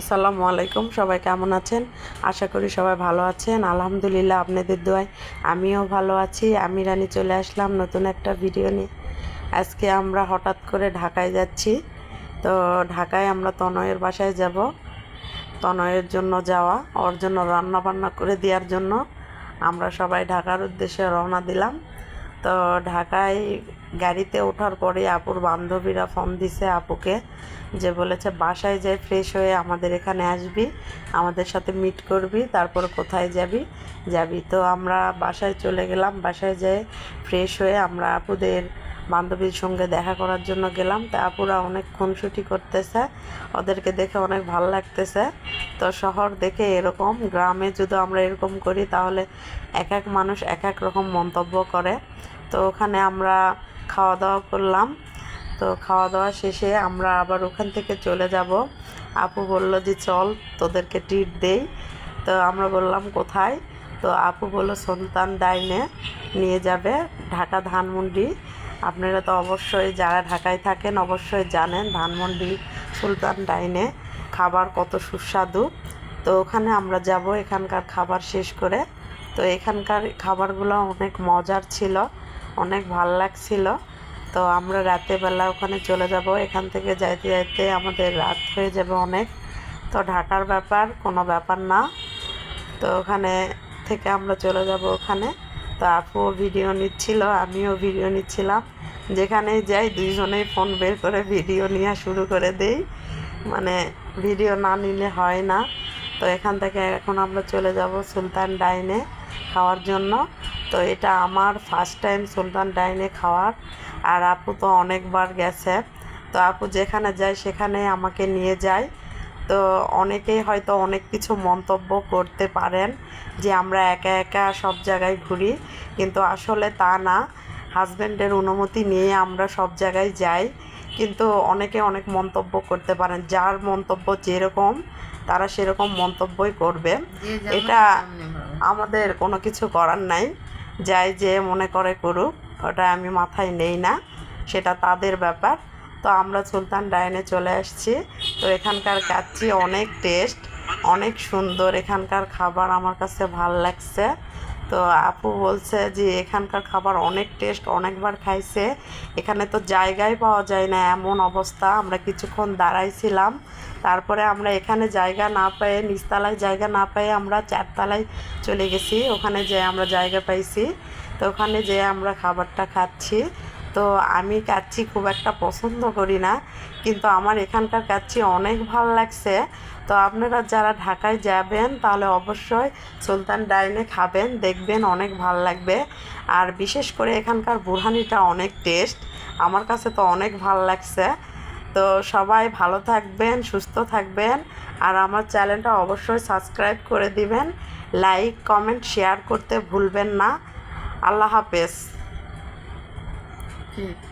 আসসালামু আলাইকুম, সবাই কেমন আছেন? আশা করি সবাই ভালো আছেন। আলহামদুলিল্লাহ আপনাদের দোয়ায় আমিও ভালো আছি। আমি রানী চলে আসলাম নতুন একটা ভিডিও নিয়ে। আজকে আমরা হঠাৎ করে ঢাকায় যাচ্ছি। তো ঢাকায় আমরা তনয়ের বাসায় যাব। তনয়ের জন্য যাওয়া, ওর জন্য রান্না বান্না করে দেওয়ার জন্য আমরা সবাই ঢাকার উদ্দেশ্যে রওনা দিলাম। তো ঢাকায় গাড়িতে ওঠার পরে আপুর বান্ধবীরা ফোন দিছে আপুকে যে বলেছে, বাসায় যাই ফ্রেশ হয়ে আমাদের এখানে আসবি, আমাদের সাথে মিট করবি, তারপর কোথায় যাবি? যাবি। তো আমরা বাসায় চলে গেলাম, বাসায় যেয়ে ফ্রেশ হয়ে আমরা আপুদের বান্ধবীর সঙ্গে দেখা করার জন্য গেলাম। তা আপুরা অনেক খুনসুটি করতেছে, ওদেরকে দেখে অনেক ভালো লাগতেছে। তো শহর দেখে এরকম, গ্রামে যদি আমরা এরকম করি, তাহলে এক এক মানুষ এক এক রকম মন্তব্য করে। তো ওখানে আমরা খাওয়া দাওয়া করলাম। তো খাওয়া দাওয়া শেষে আমরা আবার ওখান থেকে চলে যাব। আপু বলল যে, চল, তোদেরকে ট্রিট দেই। তো আমরা বললাম, কোথায়? তো আপু বলল, সন্তান ডাইনে নিয়ে যাবে, ঢাকা ধানমন্ডি। আপনারা তো অবশ্যই যারা ঢাকায় থাকেন অবশ্যই জানেন ধানমন্ডি সুলতান ডাইনে খাবার কত সুস্বাদু। তো ওখানে আমরা যাব, এখানকার খাবার শেষ করে। তো এখানকার খাবারগুলো অনেক মজার ছিল। অনেক ভালো লাগছিল। তো আমরা রাতেরবেলা ওখানে চলে যাব। এখান থেকে যাইতে যাইতে আমাদের রাত হয়ে যাবে অনেক। তো ঢাকার ব্যাপার কোনো ব্যাপার না। তো ওখানে থেকে আমরা চলে যাব ওখানে। তো আপুও ভিডিও নিচ্ছিল, আমিও ভিডিও নিচ্ছিলাম। যেখানেই যাই দুইজনেই ফোন বের করে ভিডিও নেওয়া শুরু করে দেই। মানে ভিডিও না নিলে হয় না। তো এখান থেকে এখন আমরা চলে যাব সুলতান ডাইনে খাওয়ার জন্য। তো এটা আমার ফার্স্ট টাইম সুলতান ডাইনে খাওয়ার। আর আপু তো অনেকবার গেছে। তো আপু যেখানে যায় সেখানে আমাকে নিয়ে যায়। তো অনেকেই হয়তো অনেক কিছু মন্তব্য করতে পারেন যে আমরা একা একা সব জায়গায় ঘুরি। কিন্তু আসলে তা না। হাজব্যান্ডের অনুমতি নিয়ে আমরা সব জায়গায় যাই। কিন্তু অনেকে অনেক মন্তব্য করতে পারেন। যার মন্তব্য যেরকম তারা সেরকম মন্তব্যই করবে। এটা আমাদের কোনো কিছু করার নাই। যাই যে মনে করে করুক, ওটা আমি মাথায় নেই না, সেটা তাদের ব্যাপার। তো আমরা সুলতান ডাইনে চলে আসছি। তো এখানকার কাচ্চি অনেক টেস্ট, অনেক সুন্দর। এখানকার খাবার আমার কাছে ভালো লাগছে। তো আপু বলছে যে এখানকার খাবার অনেক টেস্ট অনেকবার খাইছে। এখানে তো জায়গায় পাওয়া যায় না, এমন অবস্থা। আমরা কিছুক্ষণ দাঁড়াইছিলাম। তারপরে আমরা এখানে জায়গা না পেয়ে, নিচতলায় জায়গা না পেয়ে আমরা চারতলায় চলে গেছি। ওখানে যে আমরা জায়গা পাইছি। তো ওখানে যেয়ে আমরা খাবারটা খাচ্ছি। তো আমি কাচ্চি খুব একটা পছন্দ করি না, কিন্তু আমার এখানকার কাচ্চি অনেক ভালো লাগছে। তো আপনারা যারা ঢাকায় যাবেন, তাহলে অবশ্যই সুলতান ডাইনে খাবেন, দেখবেন অনেক ভালো লাগবে। আর বিশেষ করে এখানকার বুরহানিটা অনেক টেস্ট, আমার কাছে তো অনেক ভালো লাগছে। তো সবাই ভালো থাকবেন, সুস্থ থাকবেন, আর আমার চ্যানেলটা অবশ্যই সাবস্ক্রাইব করে দিবেন। লাইক, কমেন্ট, শেয়ার করতে ভুলবেন না। আল্লাহ হাফেজ। Okay.